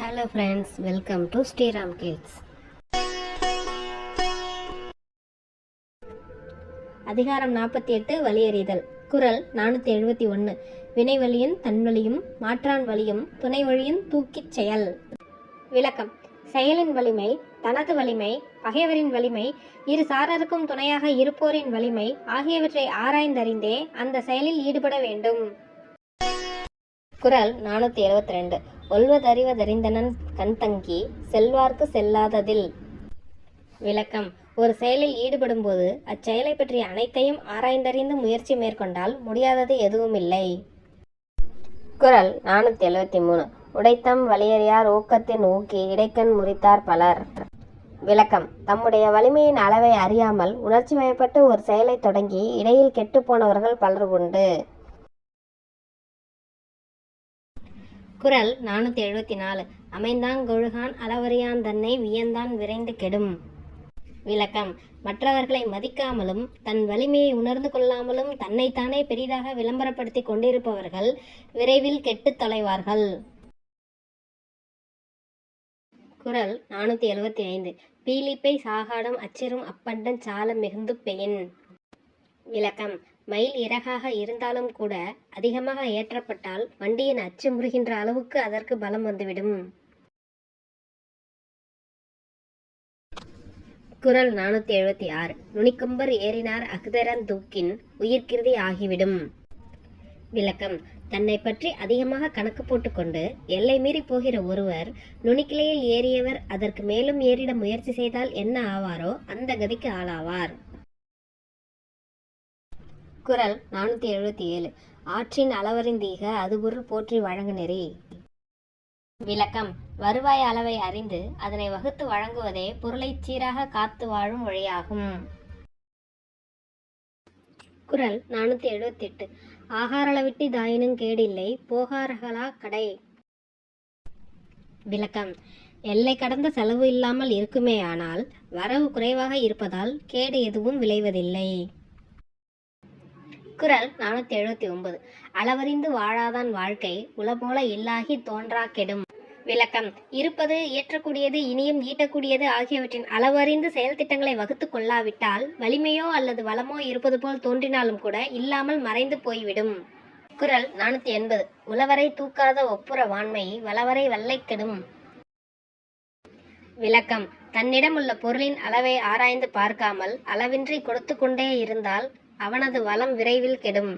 Hello friends welcome to Sriram kids அதிகாரம் நாற்பத்தி எட்டு வலியறிதல். குரல் நானூற்றி எழுபத்தி ஒன்று வினை வழியின் தன்வழியும் மாற்றான் வழியும் துணை வழியின் தூக்கிச் செயல். விளக்கம். செயலின் வலிமை தனது வலிமை பகைவரின் வலிமை இரு சாரருக்கும் துணையாக இருப்போரின் வலிமை ஆகியவற்றை ஆராய்ந்தறிந்தே அந்த செயலில் ஈடுபட வேண்டும். குரல் நானூற்றி எழுபத்தி ரெண்டு. ஒல்வதறிவதறிந்தனன் கண் தங்கி செல்வார்க்கு செல்லாததில். விளக்கம். ஒரு செயலில் ஈடுபடும்போது அச்செயலை பற்றிய அனைத்தையும் ஆராய்ந்தறிந்து முயற்சி மேற்கொண்டால் முடியாதது எதுவும் இல்லை குரல் நானூற்றி எழுபத்தி மூணு. உடைத்தம் வலியறியார் ஊக்கத்தின் ஊக்கி இடைக்கண் முறித்தார் பலர். விளக்கம். தம்முடைய வலிமையின் அளவை அறியாமல் உணர்ச்சி வயப்பட்டு ஒரு செயலை தொடங்கி இடையில் கெட்டுப்போனவர்கள் பலர் உண்டு. குரல் நானூற்றி எழுபத்தி நாலு. அமைந்தான் கொழுகான் அளவறியான் தன்னை வியந்தான் விரைந்து கெடும். விளக்கம். மற்றவர்களை மதிக்காமலும் தன் வலிமையை உணர்ந்து கொள்ளாமலும் தன்னைத்தானே பெரிதாக விளம்பரப்படுத்தி கொண்டிருப்பவர்கள் விரைவில் கெட்டுத் தொலைவார்கள். குரல் நானூற்றி எழுபத்தி ஐந்து. பீலிப்பை சாகாடம் அச்சிரும் அப்பண்டன் சால மிகுந்து பெயின். விளக்கம். மயில் இறகாக இருந்தாலும் கூட அதிகமாக ஏற்றப்பட்டால் வண்டியின் அச்சு முறுகின்ற அளவுக்கு அதற்கு பலம் வந்துவிடும். குரல் நானூற்றி எழுபத்தி ஆறு. நுனிக்கொம்பர் ஏறினார் அகுதரன் தூக்கின் உயிர்கிருதி ஆகிவிடும். விளக்கம். தன்னை பற்றி அதிகமாக கணக்கு போட்டுக்கொண்டு எல்லை மீறி போகிற ஒருவர் நுனிக்கிளையில் ஏறியவர் அதற்கு மேலும் ஏறிட முயற்சி செய்தால் என்ன ஆவாரோ அந்த கதிக்கு ஆளாவார். குரல் நானூற்றி எழுபத்தி ஏழு. ஆற்றின் அளவறிந்தீக அது பொருள் போற்றி வழங்குநெறி. விளக்கம். வருவாய் அளவை அறிந்து அதனை வகுத்து வழங்குவதே பொருளை சீராக காத்து வாழும் வழியாகும். குரல் நானூற்றி எழுபத்தி எட்டு. ஆகாரளவிட்டு தாயினும் கேடில்லை போகாரகளா கடை. விளக்கம். எல்லை கடந்த செலவு இல்லாமல் இருக்குமே ஆனால் வரவு குறைவாக இருப்பதால் கேடு எதுவும் விளைவதில்லை. குரல் நானூற்றி எழுபத்தி ஒன்பது. அளவறிந்து வாழாதான் வாழ்க்கை உளபோல இல்லாகி தோன்றா கெடும் விளக்கம் இருப்பது ஏற்றக்கூடியது இனியும் ஈட்டக்கூடியது ஆகியவற்றின் அளவறிந்து செயல் திட்டங்களை வகுத்து கொள்ளாவிட்டால் வலிமையோ அல்லது வளமோ இருப்பது போல் தோன்றினாலும் கூட இல்லாமல் மறைந்து போய்விடும். குரல் நானூற்றி எண்பது. உளவரை தூக்காத ஒப்புற வான்மை வளவரை வல்லை கெடும் விளக்கம் தன்னிடம் உள்ள பொருளின் அளவை ஆராய்ந்து பார்க்காமல் அளவின்றி கொடுத்து கொண்டே இருந்தால் அவனது வளம் விரைவில் கெடும்.